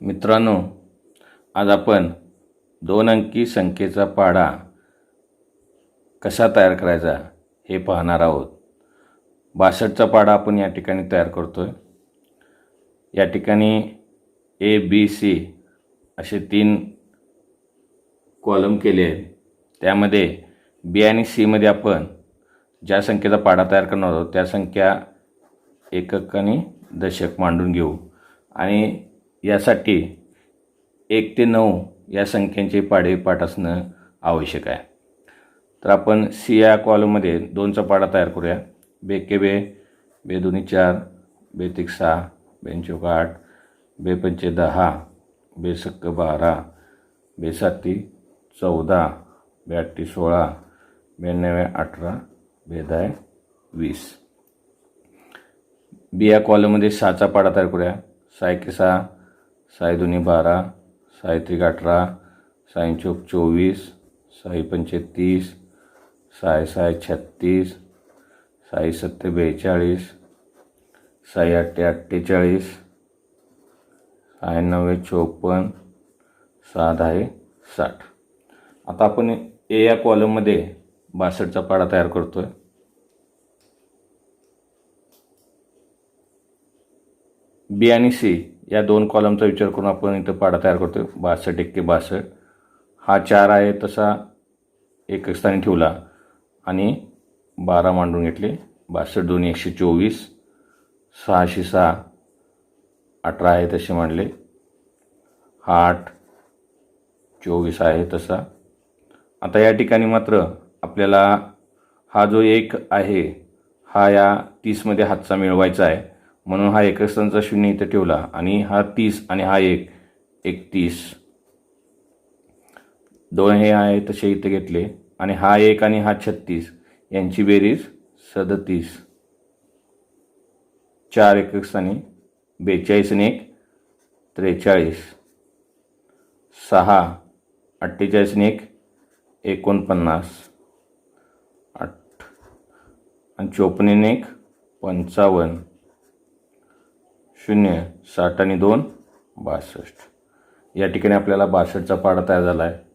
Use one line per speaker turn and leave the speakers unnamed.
मित्रांनो आज आपण दोन अंकी संख्येचा पाढा कसा तयार करायचा हे पाहणार आहोत. बासष्टचा पाढा आपण या ठिकाणी तयार करतो आहे या ठिकाणी ए बी सी असे तीन कॉलम केले आहेत. त्यामध्ये बी आणि सीमध्ये आपण ज्या संख्येचा पाढा तयार करणार आहोत त्या संख्या एकक आणि दशक मांडून घेऊ. आणि यासाठी एक ते नऊ या संख्यांचे पाढे पाठ असणं आवश्यक आहे. तर आपण सी या कॉलममध्ये दोनचा पाढा तयार करूया. बेके बे बे दोन्ही चार बे तिक सहा बेंचोक आठ बे पंचे दहा बे सक्क बारा बे साती चौदा बे अठ्ठी सोळा बे अठरा बेदाय वीस. बी या कॉलममध्ये सहाचा पाढा तयार करूया. सहा एके सहा साय दोन्ही बारा साय त्रिक अठरा साय चौक चोवीस साई पंचेतीस साय साय छत्तीस साई सत्ते बेचाळीस साई अठ्ठे अठ्ठेचाळीस साय नव्वे चोपन्न सहा दहा साठ. आता आपण ए या कॉलममध्ये बासष्टचा पाडा तयार करतो आहे बी आणि सी या दोन कॉलमचा विचार करून आपण इथं पाडा तयार करतो बासष्ट एक्के बासष्ट. हा चार आहे तसा एक स्थानी ठेवला. आणि बारा मांडून घेतले. बासष्ट दोन एकशे चोवीस. सहाशे सहा. अठरा आहे तसे मांडले. हा आठ. चोवीस आहे तसा. आता या ठिकाणी मात्र आपल्याला हा जो एक आहे हा या तीसमध्ये हातचा मिळवायचा आहे. म्हणून हा एकस्थानचा शून्य इथं ठेवला आणि हा तीस आणि हा एक एकतीस. दोन हे आहे तसे इथं घेतले आणि हा एक आणि हा छत्तीस. यांची बेरीज सदतीस. चार एकक स्थानी बेचाळीस आणि एक त्रेचाळीस. सहा अठ्ठेचाळीस आणि एक एकोणपन्नास. आठ. आणि चोपन्न एक पंचावन्न. शून्य साठ आणि दोन बासष्ट. या ठिकाणी आपल्याला बासष्टचा पाढा तयार झाला आहे